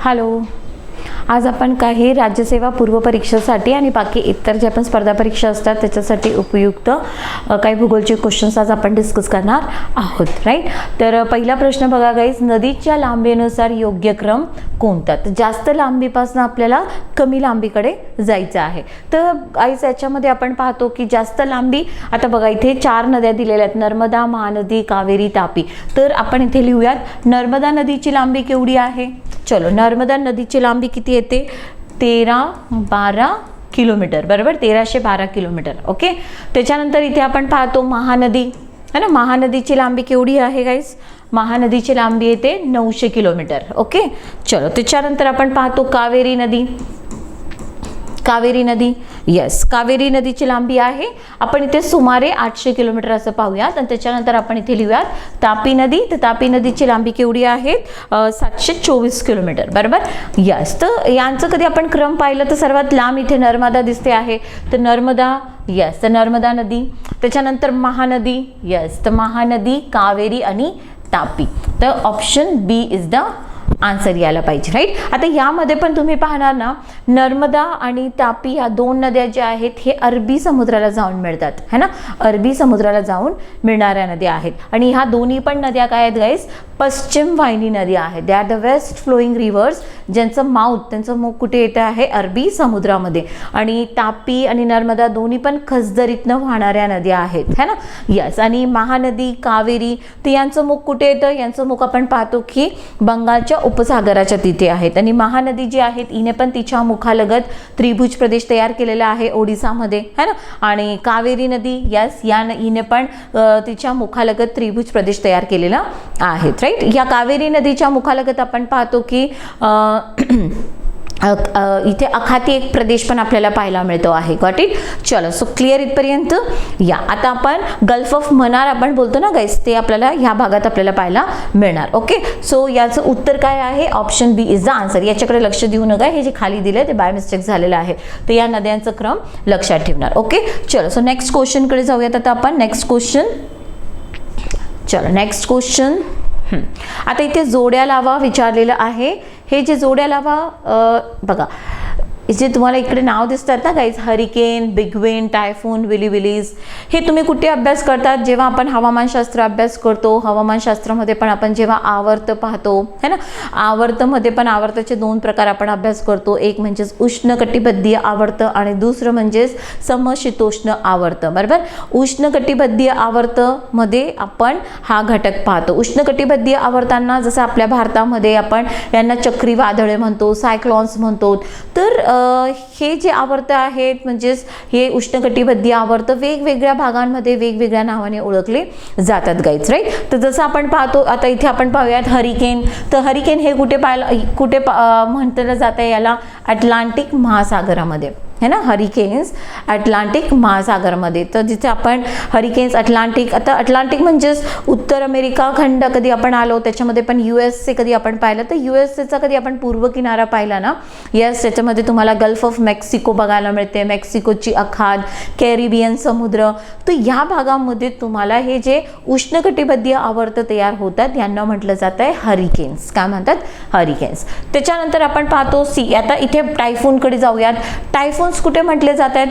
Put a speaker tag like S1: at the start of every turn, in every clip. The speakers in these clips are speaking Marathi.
S1: Hello. आज आपण काही राज्यसेवा पूर्व परीक्षेसाठी आणि बाकी इतर जे पण स्पर्धा परीक्षा असतात त्याच्यासाठी उपयुक्त काही भूगोलचे क्वेश्चन्स आज आपण डिस्कस करणार आहोत राईट तर पहिला प्रश्न बघा गाईज नदीच्या लांबीनुसार योग्य क्रम कोणता? तर जास्त लांबीपासून आपल्याला कमी लांबीकडे जायचं आहे. तर गाईज याच्यामध्ये आपण पाहतो की जास्त लांबी आता बघा इथे चार नद्या दिलेल्या आहेत नर्मदा महानदी कावेरी तापी. तर आपण इथे लिहूयात नर्मदा नदीची लांबी केवढी आहे? चलो नर्मदा नदीची लांबी किती येते तेरा बारा किलोमीटर बरोबर? तेराशे बारा किलोमीटर ओके? त्याच्यानंतर इथे आपण पाहतो महानदी. है ना? महानदीची लांबी केवढी आहे गाईस महानदीची लांबी येते नऊशे किलोमीटर ओके? चलो त्याच्यानंतर आपण पाहतो कावेरी नदी. कावेरी नदी. येस कावेरी नदीची लांबी आहे. आपण इथे सुमारे आठशे किलोमीटर असं पाहूयात आणि त्याच्यानंतर आपण इथे लिहूयात तापी नदी. तर तापी नदीची लांबी केवढी आहे? सातशे चोवीस किलोमीटर. बरोबर? यस तर यांचं कधी आपण क्रम पाहिलं तर सर्वात लांब इथे नर्मदा दिसते आहे. तर नर्मदा यस तर नर्मदा नदी. त्याच्यानंतर महानदी यस तर महानदी कावेरी आणि तापी. तर option B is the answer यायला पाहिजे राईट आता यामध्ये पण तुम्ही पाहणार ना नर्मदा आणि तापी ह्या दोन नद्या ज्या आहेत हे अरबी समुद्राला जाऊन मिळतात है ना? अरबी समुद्राला जाऊन मिळणाऱ्या नद्या आहेत. आणि ह्या दोन्ही पण नद्या काय आहेत गाईस पश्चिम वाहिनी नद्या आहेत. They are the west flowing rivers ज्यांचं माउथ त्यांचं मुख कुठे येतं आहे? अरबी समुद्रामध्ये. आणि तापी आणि नर्मदा दोन्ही पण खसदरीतनं वाहणाऱ्या नद्या आहेत है ना? यस आणि महानदी कावेरी तर यांचं मुख कुठे येतं? यांचं मुख आपण पाहतो की बंगालच्या उपसागराच्या तिथे आहेत. आणि महानदी जी आहेत हिने पण तिच्या मुखालगत त्रिभुज प्रदेश तयार केलेला आहे ओडिसामध्ये है ना? आणि कावेरी नदी यस या न- हिने पण तिच्या मुखालगत त्रिभुज प्रदेश तयार केलेला आहे राईट या कावेरी नदीच्या मुखालगत आपण पाहतो की इथे अखाती एक प्रदेश पण आपल्याला पाहायला मिळतो आहे. गॉट इट चलो सो क्लिअर इथपर्यंत या. आता आपण गल्फ ऑफ मनार आपण बोलतो ना गाईस ते आपल्याला ह्या भागात आपल्याला पाहायला मिळणार. ओके सो याचं उत्तर काय आहे? Option B is the answer याच्याकडे लक्ष देऊ नका. हे जे खाली दिलं ते बाय मिस्टेक झालेलं आहे. तर या नद्यांचं क्रम लक्षात ठेवणार. ओके चलो सो नेक्स्ट क्वेश्चनकडे जाऊयात आता आपण. नेक्स्ट क्वेश्चन चलो नेक्स्ट क्वेश्चन आता इथे जोड्या लावा विचारलेलं आहे. हे जे जोड्या लावा बघा जे तुम्हाला इकडे नाव दिसतात ना guys hurricane big wind typhoon willy willies हे तुम्ही कुठे अभ्यास करतात? जेव्हा आपण हवामानशास्त्र अभ्यास करतो हवामानशास्त्रामध्ये पण आपण जेव्हा आवर्त पाहतो है ना? आवर्तमध्ये पण आवर्ताचे दोन प्रकार आपण अभ्यास करतो. एक म्हणजेच उष्णकटिबद्धीय आवर्त आणि दुसरं म्हणजेच समशीतोष्ण आवर्त. बरोबर? उष्णकटिबद्धीय आवर्तमध्ये आपण हा घटक पाहतो. उष्णकटिबद्धीय आवर्तांना जसं आपल्या भारतामध्ये आपण यांना चक्रीवादळे म्हणतो सायक्लॉन्स म्हणतो. तर हे जे आवर्त आहेत म्हणजेच हे उष्णकटिबद्धीय आवर्त वेगवेगळ्या भागांमध्ये वेगवेगळ्या नावाने ओळखले जातात गाईच राईट तर जसं आपण पाहतो आता इथे आपण पाहूयात हरिकेन तर हरिकेन हे कुठे पाहायला कुठे पा- अ, म्हटलं जातं याला अटलांटिक महासागरामध्ये. है ना हरिकेन्स अटलांटिक महासागरमध्ये. तर जिथे आपण हरिकेन्स अटलांटिक आता अटलांटिक म्हणजेच उत्तर अमेरिका खंड कधी आपण आलो त्याच्यामध्ये पण यू ए कधी आपण पाहिलं. तर यू एस एचा कधी आपण पूर्व किनारा पाहिला ना येस त्याच्यामध्ये तुम्हाला गल्फ ऑफ मेक्सिको बघायला मिळते. मेक्सिकोची अखात कॅरिबियन समुद्र. तर या भागामध्ये तुम्हाला हे जे उष्णकटिबद्धीय आवर्त तयार होतात यांना म्हटलं जातं आहे हरिकेन्स काय म्हणतात? हरिकेन्स त्याच्यानंतर आपण पाहतो सी आता इथे टायफूनकडे जाऊयात. टायफोन्स कुठे म्हटले जात आहेत?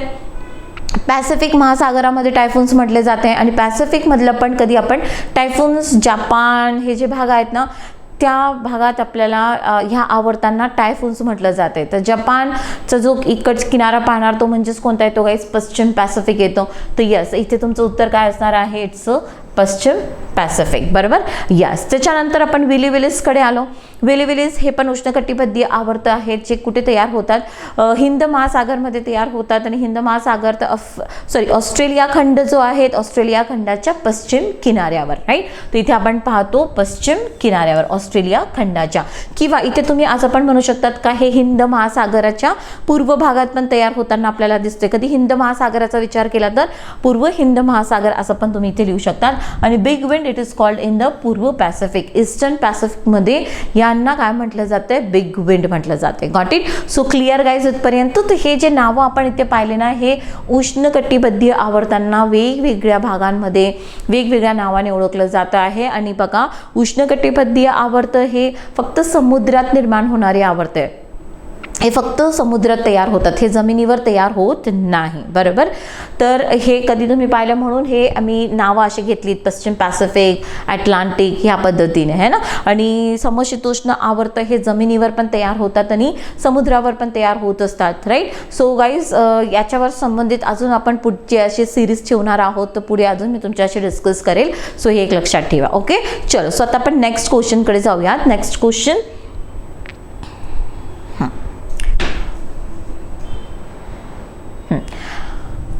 S1: पॅसिफिक महासागरामध्ये टायफून्स म्हटले जाते आणि पॅसिफिकमधलं पण कधी आपण टायफून्स जापान हे जे भाग आहेत ना त्या भागात आपल्याला ह्या आवर्तांना टायफून्स म्हटलं जाते तर जपानचा जो इकडचा किनारा पाहणार तो म्हणजेच कोणता येतो गाईस पश्चिम पॅसिफिक येतो. तर यस इथे तुमचं उत्तर काय असणार आहे? इट्स पश्चिम पॅसिफिक बरोबर? यस त्याच्यानंतर आपण विली विलिसकडे आलो. विली विलिस हे पण उष्णकटिबद्धीय आवर्त आहेत जे कुठे तयार होतात? हिंद महासागरमध्ये तयार होतात आणि हिंद महासागर तर अफ सॉरी ऑस्ट्रेलिया खंड जो आहे ऑस्ट्रेलिया खंडाच्या पश्चिम किनाऱ्यावर राईट तर इथे आपण पाहतो पश्चिम किनाऱ्यावर ऑस्ट्रेलिया खंडाच्या. किंवा इथे तुम्ही असं पण म्हणू शकतात का हे हिंद महासागराच्या पूर्व भागात पण तयार होताना आपल्याला दिसते कधी हिंद महासागराचा विचार केला तर पूर्व हिंद महासागर असं पण तुम्ही इथे लिहू शकतात. आणि big wind it is called in the पूर्व पॅसिफिक ईस्टर्न पॅसिफिकमध्ये यांना काय म्हटलं जातं बिग विंड म्हटलं जाते got it so clear guys इथपर्यंत. तर हे जे नावं आपण इथे पाहिले ना हे उष्णकटिबद्धीय आवर्तांना वेगवेगळ्या भागांमध्ये वेगवेगळ्या नावाने ओळखलं जातं आहे. आणि बघा उष्णकटिबद्धीय आवर्त हे फक्त समुद्रात निर्माण होणारे आवर्त आहे. हे फक्त समुद्रात तयार होतात. हे जमिनीवर तयार होत नाही. बरोबर? तर हे कधी तुम्ही पाहिलं म्हणून हे आम्ही नावं अशी घेतलीत पश्चिम पॅसिफिक अटलांटिक ह्या पद्धतीने है ना? आणि समशीतोष्ण आवर्त हे जमिनीवर पण तयार होतात आणि समुद्रावर पण तयार होत असतात राईट सो गाईज याच्यावर संबंधित अजून आपण पुढचे असे सिरीज ठेवणार आहोत. तर पुढे अजून मी तुमच्याशी डिस्कस करेल. सो हे एक लक्षात ठेवा ओके चलो सो आता आपण नेक्स्ट क्वेश्चनकडे जाऊयात. नेक्स्ट क्वेश्चन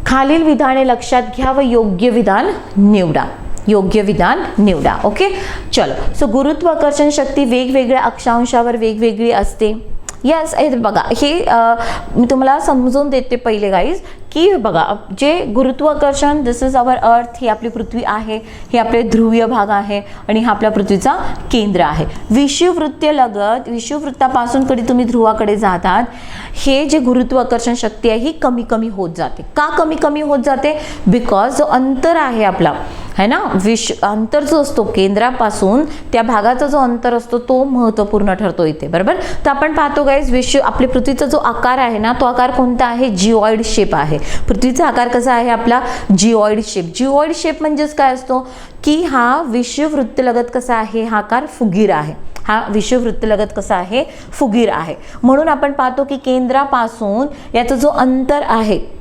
S1: खालील विधाने लक्षात घ्या व योग्य विधान निवडा. योग्य विधान निवडा. ओके चलो. सो गुरुत्वाकर्षण शक्ती वेगवेगळ्या अक्षांशावर वेगवेगळी असते. यस हे बघा. हे मी तुम्हाला समजून देते पहिले गाईज की बघा जे गुरुत्वाकर्षण दिस इज अवर अर्थ ही आपली पृथ्वी आहे हे आपले ध्रुवीय भाग आहे आणि हा आपल्या पृथ्वीचा केंद्र आहे. विषुववृत्तीय लगत विषुववृत्तापासून कधी तुम्ही ध्रुवाकडे जातात हे जे गुरुत्वाकर्षण शक्ती आहे ही कमी कमी होत जाते. का कमी कमी होत जाते? बिकॉज जो अंतर आहे आपला है ना? विश अंतर जो असतो केंद्रापासून त्या भागाचा जो अंतर असतो तो महत्त्वपूर्ण ठरतो इथे बरोबर? तर आपण पाहतो गाईज विश्व आपली पृथ्वीचा जो आकार आहे ना तो आकार कोणता आहे? जिओइड शेप आहे. पृथ्वीचा आकार कसा आहे आपला? जिओइड शेप जिओइड शेप म्हणजेच काय असतो? की हा विषुववृत्तलगत कसा आहे? हा आकार फुगीर आहे. हा विषुववृत्तलगत कसा आहे? फुगीर आहे. म्हणून आपण पाहतो की केंद्रापासून याचा जो अंतर आहे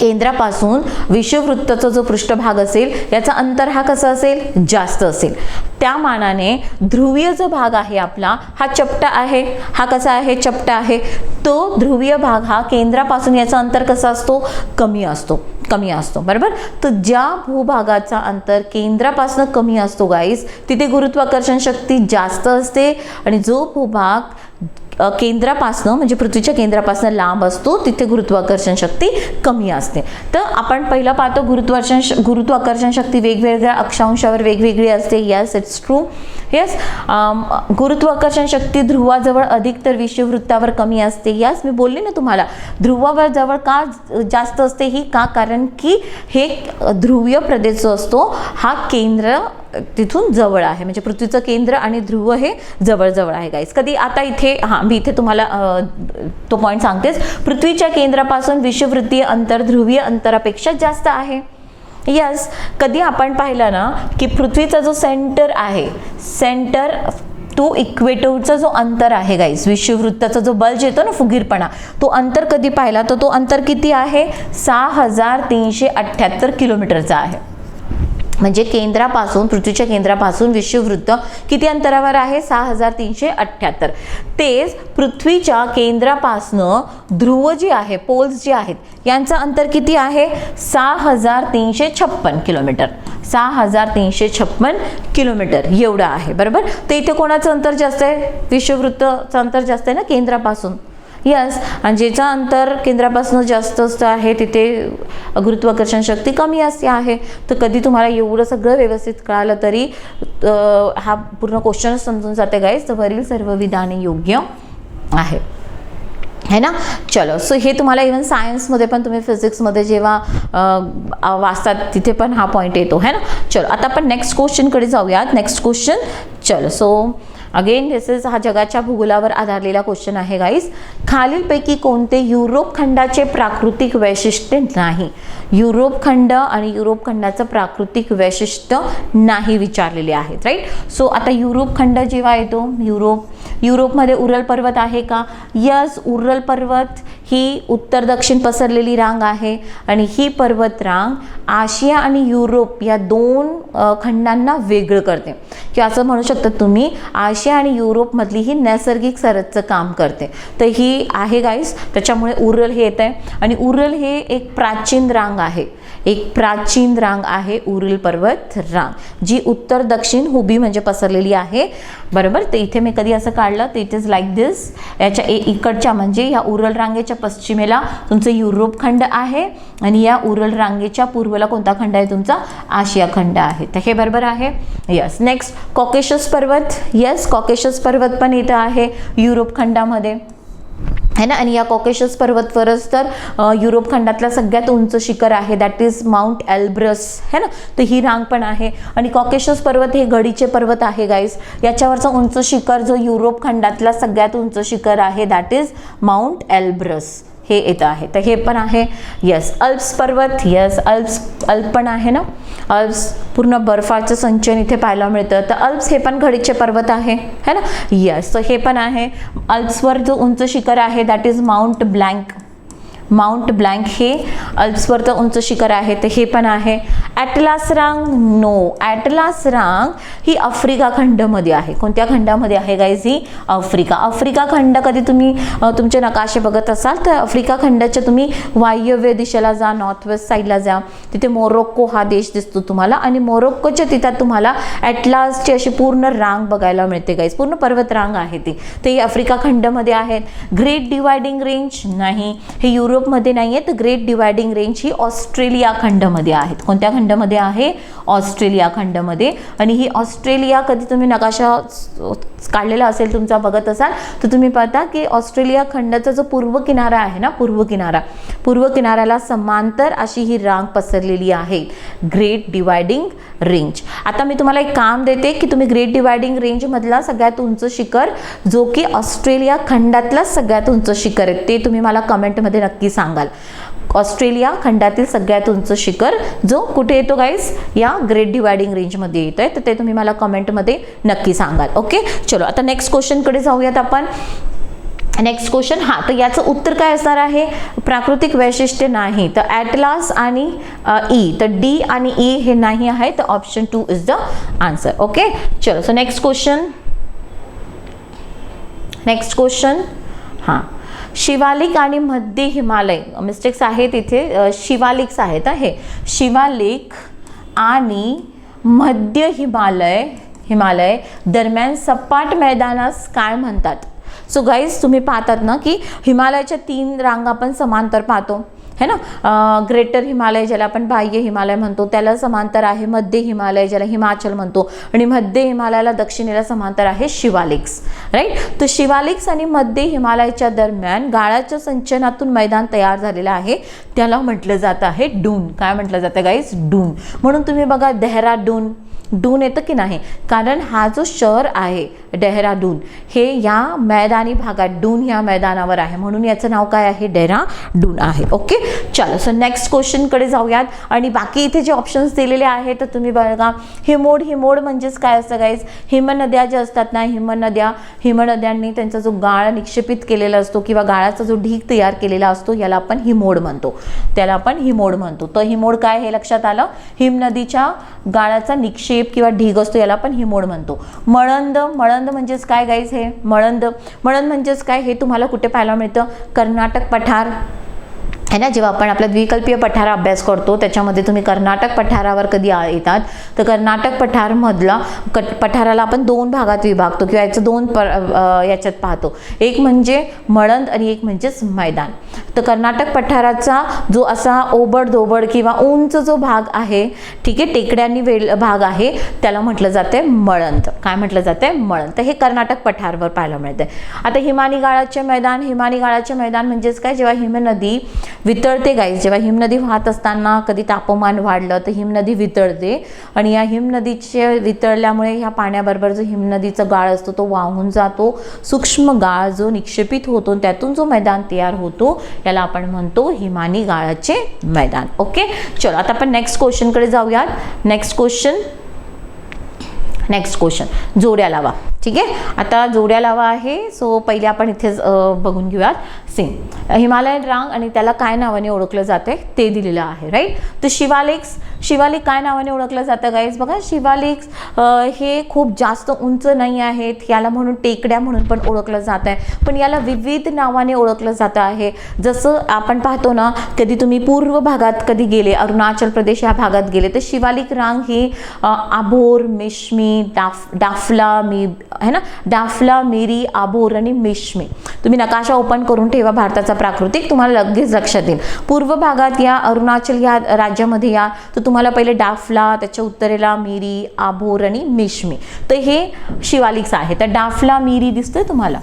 S1: केंद्रापासून विषुववृत्ताचा जो पृष्ठभाग असेल याचा अंतर हा कसा असेल? जास्त असेल. त्या मानाने ध्रुवीय जो भाग आहे आपला हा चपटा आहे. हा कसा आहे? चपटा आहे. तो ध्रुवीय भाग हा केंद्रापासून याचा अंतर कसा असतो? कमी असतो. कमी असतो. बरोबर? तर ज्या भूभागाचा अंतर केंद्रापासून कमी असतो गाईस तिथे गुरुत्वाकर्षण शक्ती जास्त असते आणि जो भूभाग केंद्रापासनं म्हणजे पृथ्वीच्या केंद्रापासनं लांब असतो तिथे गुरुत्वाकर्षण शक्ती कमी असते. तर आपण पहिलं पाहतो गुरुत्वाकर्षण श- गुरुत्वाकर्षण शक्ती वेगवेगळ्या अक्षांशावर वेगवेगळी असते. यस इट्स ट्रू येस गुरुत्वाकर्षण शक्ती ध्रुवाजवळ अधिक तर विषुववृत्तावर कमी असते. यस मी बोलले ना तुम्हाला ध्रुवावर जवळ का जास्त असते? ही का? कारण की हे ध्रुवीय प्रदेश जो असतो हा केंद्र तिथून जवळ आहे. म्हणजे पृथ्वीचं केंद्र आणि ध्रुव हे जवळजवळ आहे गाईस कधी आता इथे हां मी इथे तुम्हाला तो पॉईंट सांगतेच. पृथ्वीच्या केंद्रापासून विषुववृत्तीय अंतर ध्रुवीय अंतरापेक्षा जास्त आहे. यस कधी आपण पाहिलं ना की पृथ्वीचा जो सेंटर आहे सेंटर तो इक्वेटरचा जो अंतर आहे गाईस विषुववृत्ताचा जो बल्ज येतो ना फुगीरपणा तो अंतर कधी पाहिला? तर तो अंतर किती आहे? सहा हजार तीनशे अठ्ठ्याहत्तर किलोमीटरचा आहे. म्हणजे केंद्रापासून पृथ्वीच्या केंद्रापासून विश्ववृत्त किती अंतरावर आहे? सहा हजार तीनशे अठ्ठ्याहत्तर तेच पृथ्वीच्या केंद्रापासनं ध्रुव जे आहे पोल्स जे आहेत यांचं अंतर किती आहे? सहा हजार तीनशे छप्पन किलोमीटर. सहा हजार तीनशे छप्पन किलोमीटर एवढं आहे बरोबर? तर इथे कोणाचं अंतर जास्त आहे? विषुववृत्तचं अंतर जास्त आहे ना केंद्रापासून. यस आणि ज्याचं अंतर केंद्रापासून जास्त असतं आहे तिथे गुरुत्वाकर्षण शक्ती कमी असते आहे तर कधी तुम्हाला एवढं सगळं व्यवस्थित कळालं तरी हा पूर्ण क्वेश्चनच समजून जाते गाईज तर वरील सर्व विधाने योग्य आहे. है ना? चलो. सो हे तुम्हाला इवन सायन्समध्ये पण तुम्ही फिजिक्समध्ये जेव्हा वाचतात तिथे पण हा पॉईंट येतो. है ना? चलो. आता आपण नेक्स्ट क्वेश्चनकडे जाऊयात. नेक्स्ट क्वेश्चन चलो. सो अगेन दिस इज हा जगाच्या भूगोलावर आधारलेला क्वेश्चन आहे गाईस खालीलपैकी कोणते युरोप खंडाचे प्राकृतिक वैशिष्ट्य नाही? युरोप खंड आणि युरोप खंडाचं प्राकृतिक वैशिष्ट्य नाही विचारलेले आहेत राईट सो आता युरोप खंड जेव्हा येतो युरोप युरोपमध्ये उरल पर्वत आहे का? यस उरल पर्वत ही उत्तर दक्षिण पसरलेली रांग आहे आणि ही पर्वत रांग आशिया आणि युरोप या दोन खंडांना वेगळं करते. किंवा असं म्हणू शकता तुम्ही आशिया आणि युरोपमधली ही नैसर्गिक सरहदचं काम करते. तर ही आहे गाईस त्याच्यामुळे उरल हे येत आहे आणि उरल हे एक प्राचीन रांग आहे. एक प्राचीन रांग आहे उरील पर्वत रांग जी उत्तर दक्षिण हुबी म्हणजे पसरलेली आहे. बरोबर? तर इथे मी कधी असं काढलं? तर इट इज लाईक दिस याच्या ए इकडच्या म्हणजे या उरल रांगेच्या पश्चिमेला तुमचं युरोप खंड आहे आणि या उरल रांगेच्या पूर्वेला कोणता खंड आहे? तुमचा आशिया खंड आहे. तर हे बरोबर आहे. यस नेक्स्ट कॉकेशस पर्वत. येस कॉकेशस पर्वत पण इथं आहे. युरोप खंडामध्ये. है ना? आणि या कॉकेशस पर्वतवरच तर युरोप खंडातला सगळ्यात उंच शिखर आहे. दॅट इज माउंट एल्ब्रस है ना? तर ही रांग पण आहे. आणि कॉकेशस पर्वत हे गडीचे पर्वत आहे गाईस याच्यावरचा उंच शिखर जो युरोप खंडातला सगळ्यात उंच शिखर आहे दॅट इज माउंट एल्ब्रस हे येतं आहे. तर हे पण आहे. यस अल्प्स पर्वत यस अल्प्स अल्प पण आहे ना? अल्प्स पूर्ण बर्फाचं संचयन इथे पाहायला मिळतं. तर अल्प्स हे पण घडीचे पर्वत आहे है ना? यस तर हे पण आहे. अल्प्सवर जो उंच शिखर आहे that is Mount Blanc Mount Blanc हे अल्प्सवरचं उंच शिखर आहे तर हे पण आहे. ॲटलास रांग नो ॲटलास रांग ही आफ्रिका खंडमध्ये आहे. कोणत्या खंडामध्ये आहे गाईज ही आफ्रिका. आफ्रिका खंड कधी तुम्ही तुमचे नकाशे बघत असाल तर आफ्रिका खंडाच्या तुम्ही वायव्य दिशेला जा नॉर्थ वेस्ट साईडला जा. तिथे मोरोक्को हा देश दिसतो तुम्हाला आणि मोरोक्कोच्या तिथं तुम्हाला ॲटलासची अशी पूर्ण रांग बघायला मिळते गाईज पूर्ण पर्वत रांग आहे ती. ते आफ्रिका खंडमध्ये आहेत. ग्रेट डिवायडिंग रेंज नाही. हे युरोपमध्ये नाही आहेत तर ग्रेट डिवायडिंग रेंज ही ऑस्ट्रेलिया खंडमध्ये आहेत. कोणत्या खंडमध्ये आहे? ऑस्ट्रेलिया खंडमध्ये. आणि ही ऑस्ट्रेलिया कधी तुम्ही नकाशा काढलेला असेल तुमचा बघत असाल तर तुम्ही पाहता की ऑस्ट्रेलिया खंडाचा जो पूर्व किनारा आहे ना पूर्व किनारा पूर्व किनाऱ्याला समांतर अशी ही रांग पसरलेली आहे. ग्रेट डिवायडिंग रेंज आता मी तुम्हाला एक काम देते की तुम्ही ग्रेट डिवायडिंग रेंजमधला सगळ्यात उंच शिखर जो की ऑस्ट्रेलिया खंडातला सगळ्यात उंच शिखर आहे ते तुम्ही मला कमेंटमध्ये नक्की सांगाल. ऑस्ट्रेलिया खंडातील सगळ्यात उंच शिखर जो कुठे येतो गाईस या ग्रेट डिवायडिंग रेंजमध्ये येतो आहे तर ते तुम्ही मला कमेंटमध्ये नक्की सांगाल. ओके चलो आता नेक्स्ट क्वेश्चनकडे जाऊयात आपण. नेक्स्ट क्वेश्चन हां तर याचं उत्तर काय असणार आहे? प्राकृतिक वैशिष्ट्य नाही. तर ॲटलास आणि ई e, तर डी आणि ई हे नाही आहे तर option two is the answer okay चलो so next question next question हां. शिवालिक आणि मध्य हिमालय. मिस्टेक्स आहेत इथे. शिवालिक्स आहेत हे शिवालिक आणि मध्य हिमालय हिमालय दरम्यान सपाट मैदानास काय म्हणतात? सो गाईज तुम्ही पाहतात ना की हिमालयाच्या तीन रांग आपण समांतर पाहतो. है ना? ग्रेटर हिमालय ज्याला आपण बाह्य हिमालय म्हणतो त्याला समांतर आहे मध्य हिमालय ज्याला हिमाचल म्हणतो. आणि मध्य हिमालयाला दक्षिणेला समांतर आहे शिवालिक्स राईट तर शिवालिक्स आणि मध्य हिमालयाच्या दरम्यान गाळाच्या संचयनातून मैदान तयार झालेलं आहे. त्याला म्हटलं जातं आहे डून. काय म्हटलं जातं गाईज डून. म्हणून तुम्ही बघा देहराडून डून येतं की नाही? कारण हा जो शहर आहे डेहराडून हे या मैदानी भागात डून ह्या मैदानावर आहे. म्हणून याचं नाव काय आहे? डेहराडून आहे. ओके? चलो सो नेक्स्ट क्वेश्चनकडे जाऊयात. आणि बाकी इथे जे ऑप्शन्स दिलेले आहेत तर तुम्ही बघा. हिमोड हिमोड म्हणजेच काय असतं गाईज हिमनद्या ज्या असतात ना हिमनद्या हिमनद्यांनी त्यांचा जो गाळ निक्षेपित केलेला असतो किंवा गाळाचा जो ढीग तयार केलेला असतो याला आपण हिमोड म्हणतो. त्याला आपण हिमोड म्हणतो. तर हिमोड काय हे लक्षात आलं? हिमनदीच्या गाळाचा निक्षेप किंवा ढीग असतो याला आपण हिमोड म्हणतो. मळंद मळंद म्हणजेच काय गाईज हे मळंद. मळंद म्हणजेच काय हे तुम्हाला कुठे पाहायला मिळतं? कर्नाटक पठार. आहे ना? जेव्हा आपण आपला द्विकल्पीय पठार अभ्यास करतो त्याच्यामध्ये तुम्ही कर्नाटक पठारावर कधी येतात तर कर्नाटक पठारमधला कट पठाराला आपण दोन भागात विभागतो किंवा याचं दोन प याच्यात पाहतो. एक म्हणजे मळंद आणि एक म्हणजेच मैदान. तर कर्नाटक पठाराचा जो असा ओबड धोबड किंवा उंच जो भाग आहे ठीक आहे टेकड्यांनी वेळ भाग आहे त्याला म्हटलं जाते मळंद. काय म्हटलं जाते मळंद. तर हे कर्नाटक पठारवर पाहायला मिळते आता हिमानी गाळाचे मैदान हिमानी गाळाचे मैदान म्हणजेच काय? जेव्हा हिमनदी वितळते गाईस जेव्हा हिमनदी वाहत असताना कधी तापमान वाढलं तर हिमनदी वितळते. आणि या हिमनदीचे वितळल्यामुळे ह्या पाण्याबरोबर जो हिमनदीचा गाळ असतो तो वाहून जातो. सूक्ष्म गाळ जो निक्षेपित होतो त्यातून जो मैदान तयार होतो याला आपण म्हणतो हिमानी गाळाचे मैदान. ओके चलो आता आपण नेक्स्ट क्वेश्चनकडे जाऊयात. नेक्स्ट क्वेश्चन नेक्स्ट क्वेश्चन जोड्या लावा. ठीक आहे? आता जोड्या लावा आहे. सो पहिले आपण इथेच बघून घेऊयात. सेम हिमालयन रांग आणि त्याला काय नावाने ओळखलं जाते ते दिलेलं आहे राईट तर शिवालिक्स शिवालिक काय नावाने ओळखलं जातं गाईज बघा शिवालिक्स हे खूप जास्त उंच नाही आहेत. याला म्हणून टेकड्या म्हणून पण ओळखलं जात आहे पण याला विविध नावाने ओळखलं जातं आहे. जसं आपण पाहतो ना कधी तुम्ही पूर्व भागात कधी गेले अरुणाचल प्रदेश या भागात गेले तर शिवालिक रांग ही आभोर मिश्मी डाफ डाफला मी है ना? डाफला मिरी आभोर आणि मिश्मी. तुम्ही नकाशा ओपन करून ठेवा भारताचा प्राकृतिक तुम्हाला लगेच लक्षात येईल. पूर्व भागात या अरुणाचल या राज्यामध्ये या तर तुम्हाला पहिले डाफला त्याच्या उत्तरेला मिरी आभोर आणि मिश्मी. तर हे शिवालिक्स आहे. तर डाफला मिरी दिसतंय तुम्हाला.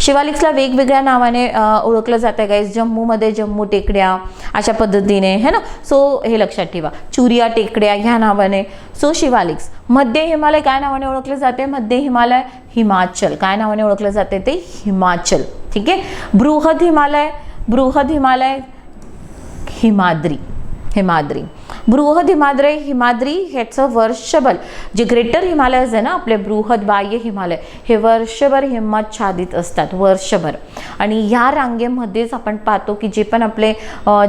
S1: शिवालिक्सला वेगवेगळ्या नावाने ओळखलं जातं गाईज जम्मूमध्ये जम्मू टेकड्या अशा पद्धतीने है ना? सो हे लक्षात ठेवा. चुरिया टेकड्या ह्या नावाने. सो शिवालिक्स. मध्य हिमालय काय नावाने ओळखले जाते मध्य हिमालय हिमाचल. काय नावाने ओळखलं जाते ते? हिमाचल. ठीक आहे? बृहद हिमालय बृहद हिमालय हिमाद्री. हिमाद्री. बृहद हिमाद्री हिमाद्री ह्याचं वर्षभर जे ग्रेटर हिमालयज आहे ना आपले बृहद बाह्य हिमालय हे वर्षभर हिमच्छादित असतात वर्षभर. आणि ह्या रांगेमध्येच आपण पाहतो की जे पण आपले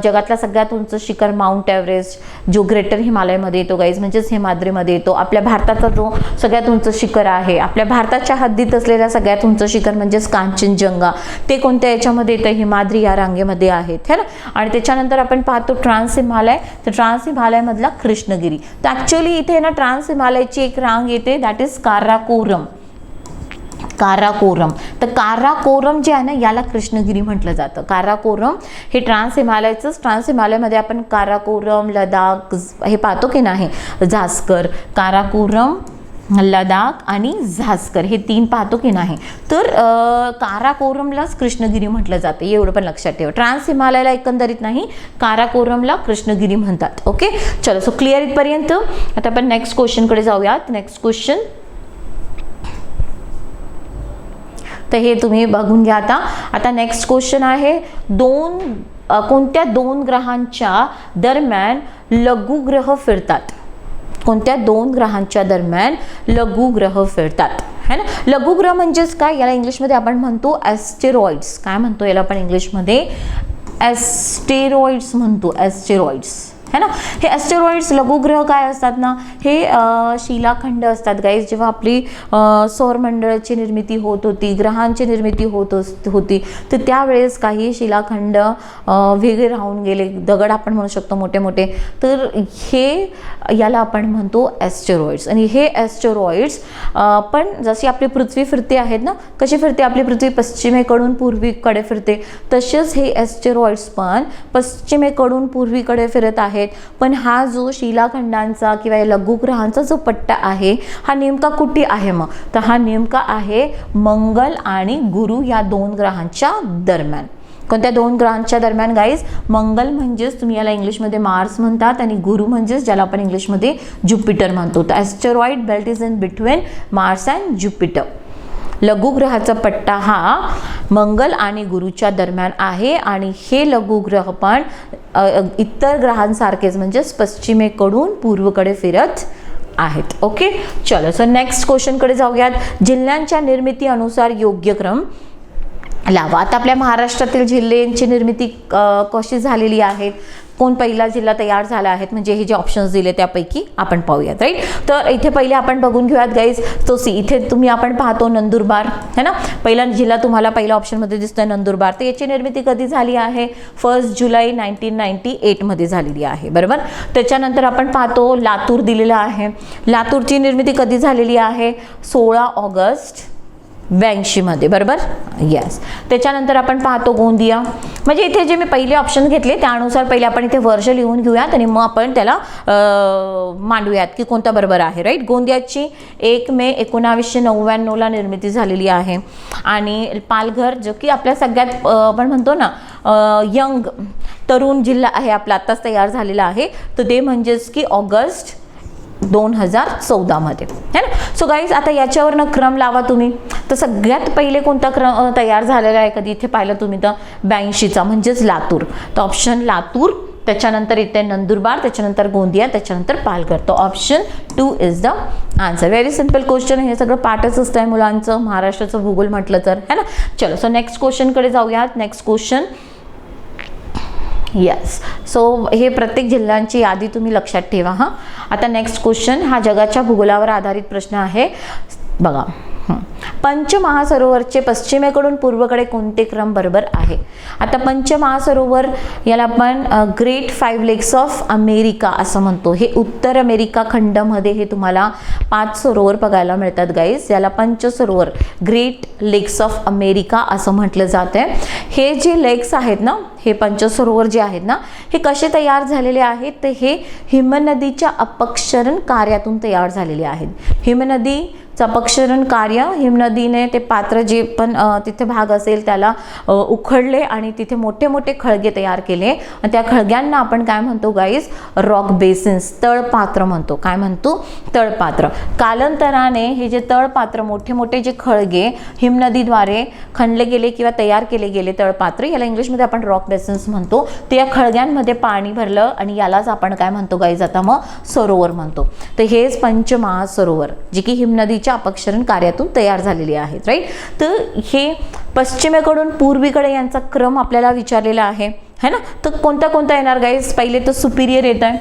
S1: जगातला सगळ्यात उंच शिखर माउंट एव्हरेस्ट जो ग्रेटर हिमालयमध्ये येतो गाईज म्हणजेच हिमाद्रीमध्ये येतो. आपल्या भारताचा जो सगळ्यात उंच शिखर आहे आपल्या भारताच्या हद्दीत असलेल्या सगळ्यात उंच शिखर म्हणजेच कांचनजंगा. ते कोणत्या याच्यामध्ये येतं? हिमाद्री या रांगेमध्ये आहेत है ना? आणि त्याच्यानंतर आपण पाहतो ट्रान्स हिमालय. तर ट्रान्स हिमालयामधला कृष्णगिरी. तर ॲक्च्युली इथे ना ट्रान्स हिमालयाची एक रांग येते दॅट इज काराकोरम. काराकोरम. तर काराकोरम जे आहे ना याला कृष्णगिरी म्हटलं जातं. काराकोरम हे ट्रान्स हिमालयाचंच ट्रान्स हिमालयामध्ये आपण काराकोरम लडाख हे पाहतो की नाही? झास्कर. काराकोरम लडाख आणि झास्कर हे तीन पाहतो की नाही? तर काराकोरमलाच कृष्णगिरी म्हटलं जातं एवढं पण लक्षात ठेवा. ट्रान्स हिमालयाला एकंदरीत नाही काराकोरमला कृष्णगिरी म्हणतात. ओके? चलो सो क्लिअर इथपर्यंत. आता आपण नेक्स्ट क्वेश्चनकडे जाऊयात. नेक्स्ट क्वेश्चन तर हे तुम्ही बघून घ्या आता. आता नेक्स्ट क्वेश्चन आहे दोन कोणत्या दोन ग्रहांच्या दरम्यान लघुग्रह फिरतात? कोणत्या दोन ग्रहांच्या दरम्यान लघुग्रह फिरतात है ना? लघुग्रह म्हणजेच काय? याला इंग्लिशमध्ये आपण म्हणतो ॲस्टेरॉइड्स काय म्हणतो याला आपण इंग्लिशमध्ये? ॲस्टेरॉइड्स म्हणतो ॲस्टेरॉइड्स है ना? हे ॲस्टेरॉइड्स लघुग्रह काय असतात ना? हे शिलाखंड असतात गाईज जेव्हा आपली सौरमंडळाची निर्मिती होत होती ग्रहांची निर्मिती होत अस- होती तर त्यावेळेस काही शिलाखंड वेगळे राहून गेले. दगड आपण म्हणू शकतो मोठे मोठे तर हे याला आपण म्हणतो ॲस्टेरॉइड्स आणि हे ॲस्टेरॉइड्स पण जशी आपली पृथ्वी फिरते आहेत ना? कशी फिरते? आपली पृथ्वी पश्चिमेकडून पूर्वीकडे फिरते. तसेच हे ॲस्टेरॉइड्स पण पश्चिमेकडून पूर्वीकडे फिरत आहेत. पण हा जो शिलाखंडांचा किंवा या लघुग्रहांचा जो पट्टा आहे हा नेमका कुठे आहे मग? तर हा नेमका आहे मंगल आणि गुरु या दोन ग्रहांच्या दरम्यान. कोणत्या दोन ग्रहांच्या दरम्यान? गाईज मंगल म्हणजेच तुम्ही याला इंग्लिशमध्ये मार्स म्हणतात आणि गुरु म्हणजेच ज्याला आपण इंग्लिशमध्ये ज्युपिटर म्हणतो. तर asteroid belt is in between Mars and Jupiter लघुग्रहाचा पट्टा हा मंगल आणि गुरुच्या दरम्यान आहे आणि हे लघुग्रह पण इतर ग्रहांसारखेच म्हणजेच पश्चिमेकडून पूर्वकडे फिरत आहेत. ओके? चलो सो नेक्स्ट क्वेश्चनकडे जाऊयात. जिल्ह्यांच्या निर्मिती अनुसार योग्य क्रम लावा आता आपल्या महाराष्ट्रातील जिल्ह्यांची निर्मिती कशी झालेली आहे? कोण पहिला जिल्हा तयार झाला आहे? म्हणजे हे जे ऑप्शन्स दिले त्यापैकी आपण पाहूयात राईट तर इथे पहिले आपण बघून घेऊयात गाईज तो सी इथे तुम्ही आपण पाहतो नंदुरबार है ना? पहिला जिल्हा तुम्हाला पहिल्या ऑप्शनमध्ये दिसतोय नंदुरबार. तर याची निर्मिती कधी झाली आहे? फर्स्ट जुलै नाईन्टीन नाईन्टी एटमध्ये झालेली आहे बरोबर? त्याच्यानंतर आपण पाहतो लातूर दिलेलं आहे. लातूरची निर्मिती कधी झालेली आहे? सोळा ऑगस्ट ब्याऐंशीमध्ये बरोबर? येस त्याच्यानंतर आपण पाहतो गोंदिया. म्हणजे इथे जे मी पहिले ऑप्शन घेतले त्यानुसार पहिले आपण इथे वर्ष लिहून घेऊयात आणि मग आपण त्याला मांडूयात की कोणता बरोबर आहे राईट गोंदियाची एक मे एकोणावीसशे नव्याण्णवला निर्मिती झालेली आहे. आणि पालघर जो की आपल्या सगळ्यात आपण म्हणतो ना यंग तरुण जिल्हा आहे आपला आत्ताच तयार झालेला आहे. तर ते म्हणजेच की ऑगस्ट दोन हजार चौदामध्ये है ना? सो गाईज आता याच्यावरनं क्रम लावा तुम्ही. तर सगळ्यात पहिले कोणता क्रम तयार झालेला आहे? कधी इथे पाहिलं तुम्ही तर ब्याऐंशीचा म्हणजेच लातूर. तर ऑप्शन लातूर त्याच्यानंतर इथे नंदुरबार त्याच्यानंतर गोंदिया त्याच्यानंतर पालघर. तो option two is the answer very simple question हे सगळं पाठच असतं आहे मुलांचं. महाराष्ट्राचं भूगोल म्हटलं तर. है ना? चलो सो नेक्स्ट क्वेश्चनकडे जाऊयात. नेक्स्ट क्वेश्चन येस सो हे प्रत्येक जिल्ह्यांची यादी तुम्ही लक्षात ठेवा हां. आता नेक्स्ट क्वेश्चन हा जगाच्या भूगोलावर आधारित प्रश्न आहे. बघा. पंचमहासरोवरचे पश्चिमेकडून पूर्वकडे कोणते क्रम बरोबर आहे? आता पंचमहासरोवर याला आपण great five lakes of America असं म्हणतो. हे उत्तर अमेरिका खंडमध्ये हे तुम्हाला पाच सरोवर बघायला मिळतात गाईज याला पंचसरोवर ग्रेट लेक्स ऑफ अमेरिका असं म्हटलं जातं हे जे लेक्स आहेत ना हे पंचसरोवर जे आहेत ना हे कसे तयार झालेले आहेत? तर हे हिमनदीच्या अपक्षरण कार्यातून तयार झालेले आहेत. हिमनदी अपक्षरण कार्य हिमनदीने ते पात्र जे पण तिथे भाग असेल त्याला उखडले आणि तिथे मोठे मोठे खळगे तयार केले. आणि त्या खळग्यांना आपण काय म्हणतो गाईज रॉक बेसिन्स तळपात्र म्हणतो. काय म्हणतो? तळपात्र. कालांतराने हे जे तळपात्र मोठे मोठे जे खळगे हिमनदीद्वारे खणले गेले किंवा तयार केले गेले तळपात्र याला इंग्लिशमध्ये आपण रॉक बेसिन्स म्हणतो. ते या खळग्यांमध्ये पाणी भरलं आणि यालाच आपण काय म्हणतो गाईज आता मग सरोवर म्हणतो. तर हेच पंचमहासरोवर जे की हिमनदीच्या अपक्षरण कार्यातून तयार झालेली आहेत राईट तर हे पश्चिमेकडून पूर्वीकडे यांचा क्रम आपल्याला विचारलेला आहे है ना? तर कोणता कोणता येणार गाईज पहिले तर सुपिरियर येत आहे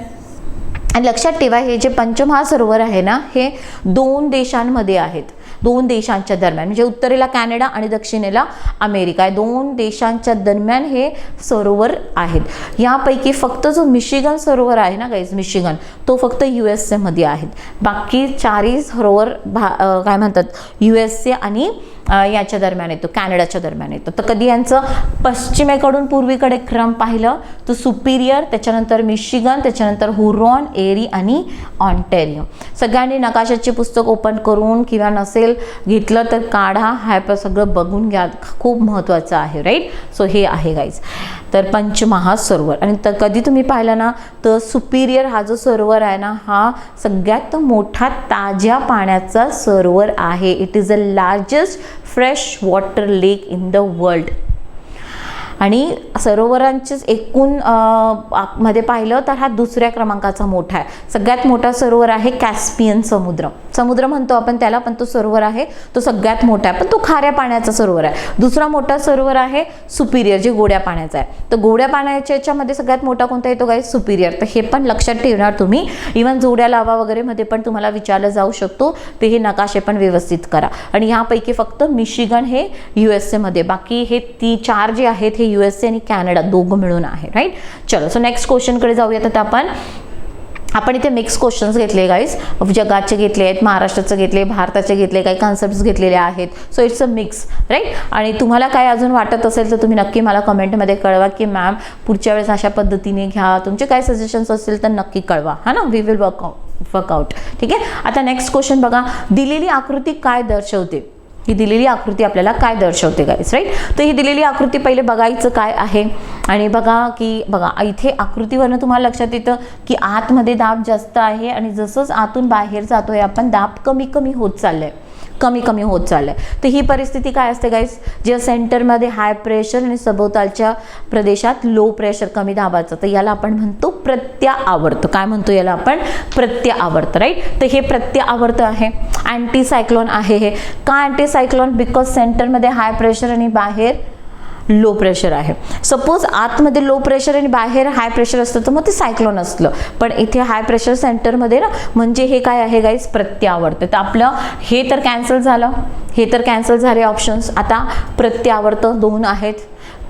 S1: आणि लक्षात ठेवा हे जे पंचमहासरोवर आहे ना हे दोन देशांमध्ये आहेत. दोन देशांच्या दरम्यान म्हणजे उत्तरेला कॅनडा आणि दक्षिणेला अमेरिका. या दोन देशांच्या दरम्यान हे सरोवर आहेत. यापैकी फक्त जो मिशिगन सरोवर आहे ना गाईज मिशिगन तो फक्त यू एस एमध्ये आहेत. बाकी चारही सरोवर भा काय म्हणतात यू एस ए आणि याच्या दरम्यान येतो कॅनडाच्या दरम्यान येतो. तर कधी यांचं पश्चिमेकडून पूर्वीकडे क्रम पाहिलं तर सुपिरियर त्याच्यानंतर मिशिगन त्याच्यानंतर हुरॉन एरी आणि ऑन्टेरियो. सगळ्यांनी नकाशाचे पुस्तक ओपन करून किंवा नसेल घेतलं तर काढा हाय सगळं बघून घ्या. खूप महत्त्वाचं आहे राईट सो हे आहे गाईज तर पंचमहा सरोवर. आणि तर कधी तुम्ही पाहिलं ना तर सुपिरियर हा जो सरोवर आहे ना हा सगळ्यात मोठा ताज्या पाण्याचा सरोवर आहे. It is the largest fresh water lake in the world आणि सरोवरांचेच एकूण आ- मध्ये पाहिलं तर हा दुसऱ्या क्रमांकाचा मोठा आहे. सगळ्यात मोठा सरोवर आहे कॅस्पियन समुद्र. समुद्र म्हणतो आपण त्याला पण तो सरोवर आहे. तो सगळ्यात मोठा आहे पण तो खाऱ्या पाण्याचा सरोवर आहे. दुसरा मोठा सरोवर आहे सुपिरियर जे गोड्या पाण्याचा आहे. तर गोड्या पाण्याच्या याच्यामध्ये सगळ्यात मोठा कोणता येतो काय? सुपिरियर. तर हे पण लक्षात ठेवणार तुम्ही. इव्हन जोड्या लावा वगैरे मध्ये पण तुम्हाला विचारलं जाऊ शकतो. ते हे नकाशे पण व्यवस्थित करा. आणि ह्यापैकी फक्त मिशिगन हे यू एस एमध्ये बाकी हे ती चार जे आहेत हे यू एस ए आणि कॅनडा दोघं मिळून आहे राईट चलो सो नेक्स्ट क्वेश्चनकडे जाऊयात आता आपण. आपण इथे मिक्स क्वेश्चन्स घेतले गाईज जगाचे घेतले आहेत महाराष्ट्राचे घेतले भारताचे घेतले काही कॉन्सेप्ट्स घेतलेले आहेत. So it's a mix right आणि तुम्हाला काय अजून वाटत असेल तर तुम्ही नक्की मला कमेंटमध्ये कळवा की मॅम पुढच्या वेळेस अशा पद्धतीने घ्या. तुमचे काय सजेशन्स असतील तर नक्की कळवा. हा ना? वी विल वर्क वर्कआउट ठीक आहे? आता नेक्स्ट क्वेश्चन बघा. दिलेली आकृती काय दर्शवते? ही दिलेली आकृती आपल्याला काय दर्शवते गाईस राईट तर ही दिलेली आकृती पहिले बघायचं काय आहे? आणि बघा की बघा इथे आकृतीवरनं तुम्हाला लक्षात येतं की आतमध्ये दाब जास्त आहे आणि जसंच आतून बाहेर जातोय आपण दाब कमी कमी होत चाललंय. कमी कमी होत चाललंय. तर ही परिस्थिती काय असते गाईस जे सेंटरमध्ये हाय प्रेशर आणि सभोवतालच्या प्रदेशात लो प्रेशर कमी दाबाचं. तर याला आपण म्हणतो प्रत्यावर्त काय म्हणतो याला आपण? प्रत्यावर्त राईट तर हे प्रत्यावर्त आहे. अँटी सायक्लोन आहे हे. का अँटीसायक्लॉन बिकॉज सेंटरमध्ये हाय प्रेशर आणि बाहेर लो प्रेशर आहे. सपोज आतमध्ये लो प्रेशर आणि बाहेर हाय प्रेशर असतं तर मग ते सायक्लोन असलं. पण इथे हाय प्रेशर सेंटरमध्ये ना म्हणजे हे काय आहे गाईज प्रत्यावर्त. तर आपलं हे तर कॅन्सल झालं. हे तर कॅन्सल झाले ऑप्शन्स आता प्रत्यावर्त दोन आहेत.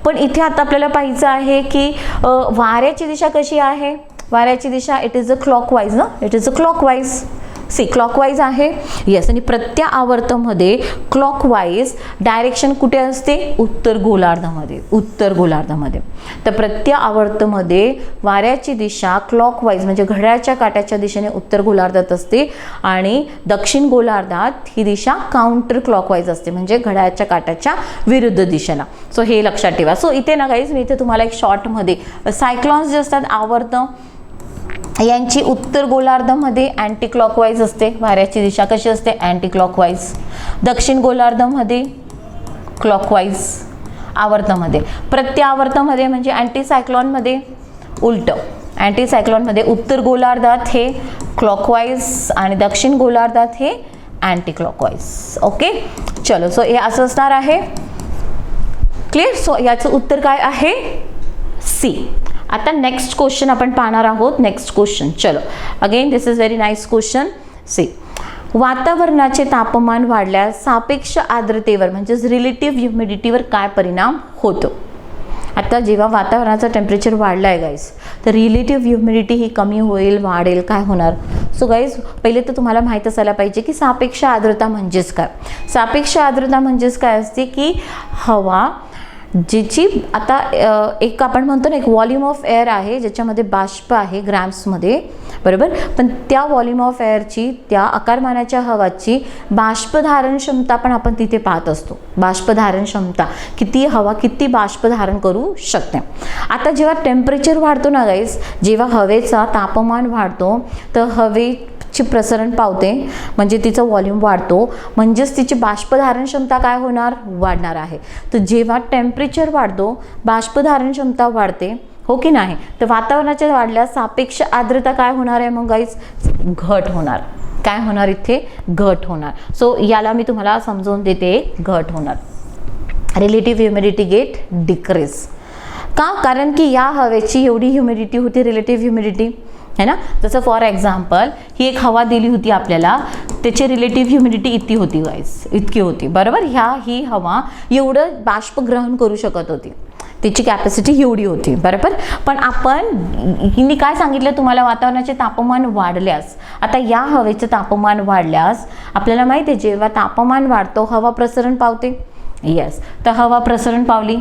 S1: पण इथे आता आपल्याला पाहायचं आहे की वाऱ्याची दिशा कशी आहे? वाऱ्याची दिशा इट इज अ क्लॉकवाईज ना? It is a clockwise C clockwise आहे. येस आणि प्रत्यावर्तमध्ये क्लॉकवाईज डायरेक्शन कुठे असते? उत्तर गोलार्धामध्ये उत्तर गोलार्धामध्ये. तर प्रत्यावर्तमध्ये वाऱ्याची दिशा क्लॉकवाईज म्हणजे घड्याळच्या काट्याच्या दिशेने उत्तर गोलार्धात असते आणि दक्षिण गोलार्धात ही दिशा काउंटर क्लॉकवाईज असते म्हणजे घड्याळच्या काट्याच्या विरुद्ध दिशेला. सो हे लक्षात ठेवा. सो इथे ना गाईज मी इथे तुम्हाला एक शॉर्टमध्ये सायक्लॉन्स जे असतात आवर्त यांची उत्तर गोलार्धमध्ये अँटी क्लॉकवाईज असते. वाऱ्याची दिशा कशी असते? अँटी क्लॉकवाईज दक्षिण गोलार्धमध्ये क्लॉकवाईज आवर्तामध्ये. प्रत्यावर्तमध्ये म्हणजे अँटी सायक्लॉनमध्ये उलट. अँटी सायक्लॉनमध्ये उत्तर गोलार्धात हे क्लॉकवाईज आणि दक्षिण गोलार्धात हे अँटी क्लॉकवाईज ओके? चलो सो हे असं असणार आहे. क्लिअर सो याचं उत्तर काय आहे? सी आता नेक्स्ट क्वेश्चन आपण पाहणार आहोत. नेक्स्ट क्वेश्चन चलो. Again this is very nice question C वातावरणाचे तापमान वाढल्यास सापेक्ष आर्द्रतेवर म्हणजेच रिलेटिव्ह ह्युमिडिटीवर काय परिणाम होतो? आता जेव्हा वातावरणाचं टेम्परेचर वाढलं आहे गाईज तर रिलेटिव्ह ह्युमिडिटी ही कमी होईल वाढेल काय होणार? सो गाईज पहिले तर तुम्हाला माहीत असायला पाहिजे की सापेक्ष आर्द्रता म्हणजेच काय? सापेक्ष आर्द्रता म्हणजेच काय असते की हवा ज्याची आता एक आपण म्हणतो ना एक व्हॉल्यूम ऑफ एअर आहे ज्याच्यामध्ये बाष्प आहे ग्रॅम्समध्ये बरोबर? पण त्या व्हॉल्यूम ऑफ एअरची त्या आकारमानाच्या हवाची बाष्पधारण क्षमता पण आपण तिथे पाहत असतो. बाष्पधारण क्षमता. किती हवा किती बाष्प धारण करू शकते. आता जेव्हा टेम्परेचर वाढतो ना गाईस जेव्हा हवेचा तापमान वाढतो तर हवे ची प्रसरण पावते. म्हणजे तिचं व्हॉल्यूम वाढतो. म्हणजेच तिची बाष्पधारण क्षमता काय होणार? वाढणार आहे. तर जेव्हा टेम्परेचर वाढतो बाष्पधारण क्षमता वाढते. हो की नाही? तर वातावरणाच्या वाढल्यास सापेक्ष आर्द्रता काय होणार आहे मग गाईच घट होणार. काय होणार इथे? घट होणार. सो याला मी तुम्हाला समजवून देते घट होणार. रिलेटिव्ह ह्युमिडिटी गेट डिक्रीज का? कारण की या हवेची एवढी ह्युमिडिटी होती रिलेटिव्ह ह्युमिडिटी है ना? जसं फॉर एक्झाम्पल ही एक हवा दिली होती आपल्याला त्याची रिलेटिव्ह ह्युमिडिटी इतकी होती वाईस इतकी होती. बरोबर? ह्या ही हवा एवढं बाष्प ग्रहण करू शकत होती. त्याची कॅपॅसिटी एवढी होती. बरोबर? पण आपण हिने काय सांगितलं तुम्हाला? वातावरणाचे तापमान वाढल्यास आता या हवेचं तापमान वाढल्यास आपल्याला माहिती आहे जेव्हा तापमान वाढतो हवा प्रसरण पावते. येस तर हवा प्रसरण पावली.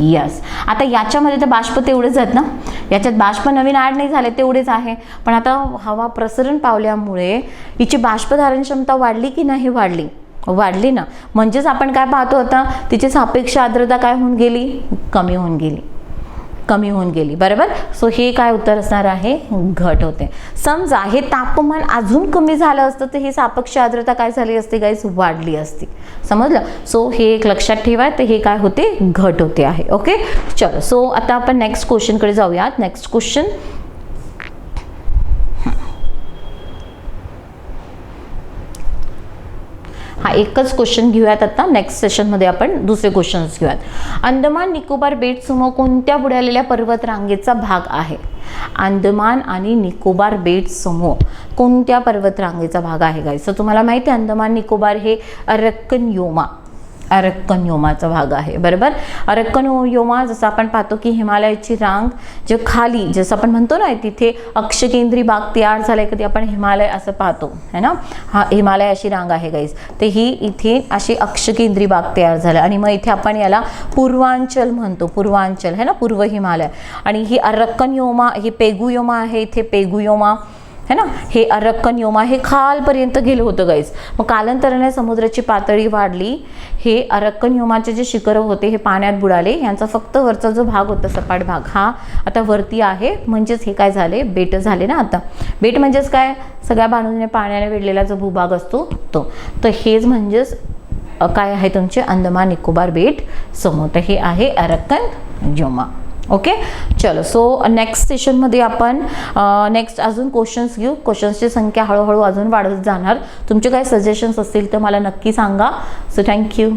S1: यस आता याच्यामध्ये तर बाष्प तेवढेच आहेत ना? याच्यात बाष्प नवीन ॲड नाही झाले तेवढेच आहे. पण आता हवा प्रसरण पावल्यामुळे हिची बाष्पधारण क्षमता वाढली की नाही वाढली? वाढली ना. म्हणजेच आपण काय पाहतो आता तिची सापेक्ष आर्द्रता काय होऊन गेली? कमी होऊन गेली. कमी होऊन गेली. बरोबर? सो हे काय उत्तर असणार आहे? घट होते. समजा हे तापमान अजून कमी झालं असतं तर ही सापेक्ष आर्द्रता काय झाली असते गाईस वाढली असती. समजलं? सो हे एक लक्षात ठेवा तर हे काय होते? घट होते आहे. ओके चलो. सो आता आपण नेक्स्ट क्वेश्चनकडे जाऊयात. नेक्स्ट क्वेश्चन हा एकच क्वेश्चन घेऊयात आता. नेक्स्ट सेशनमध्ये आपण दुसरे क्वेश्चन्स घेऊयात. अंदमान निकोबार बेट कोणत्या बुडालेल्या पर्वत रांगेचा भाग आहे? अंदमान आणि निकोबार बेट समूह कोणत्या पर्वतरांगेचा भाग आहे गाईस तर तुम्हाला माहिती आहे अंदमान निकोबार हे अरक्कन योमा. अरक्कन योमाचा भाग आहे बरोबर? अरक्कन योमा जसं आपण पाहतो की हिमालयाची रांग जे खाली जसं आपण म्हणतो ना तिथे अक्षकेंद्री बाग तयार झालाय कधी आपण हिमालय असं पाहतो है ना? हा हिमालय अशी रांग आहे गाईज तर ही इथे अशी अक्षकेंद्री बाग तयार झाला आणि मग इथे आपण याला पूर्वांचल म्हणतो पूर्वांचल है ना? पूर्व हिमालय. आणि ही अरक्कन योमा ही पेगुयोमा आहे इथे पेगुयोमा है ना? हे अरक्कन योमा हे खालपर्यंत गेलं होतं गाईज मग कालांतराने समुद्राची पातळी वाढली. हे अरक्कन योमाचे जे शिखरं होते हे पाण्यात बुडाले. यांचा फक्त वरचा जो भाग होता सपाट भाग हा आता वरती आहे. म्हणजेच हे काय झाले? बेट झाले ना आता. बेट म्हणजेच काय? सगळ्या बाजूने पाण्याने वेढलेला जो भूभाग असतो तो. तर हेच म्हणजेच काय आहे तुमचे? अंदमान निकोबार बेट समोर. तर हे आहे अरक्कन योमा ओके चलो सो नेक्स्ट सेशनमध्ये आपण uh, नेक्स्ट अजून क्वेश्चन्स घेऊ. क्वेश्चन्सची संख्या हळूहळू अजून वाढत जाणार. तुमचे काही सजेशन्स असतील तर मला नक्की सांगा. So thank you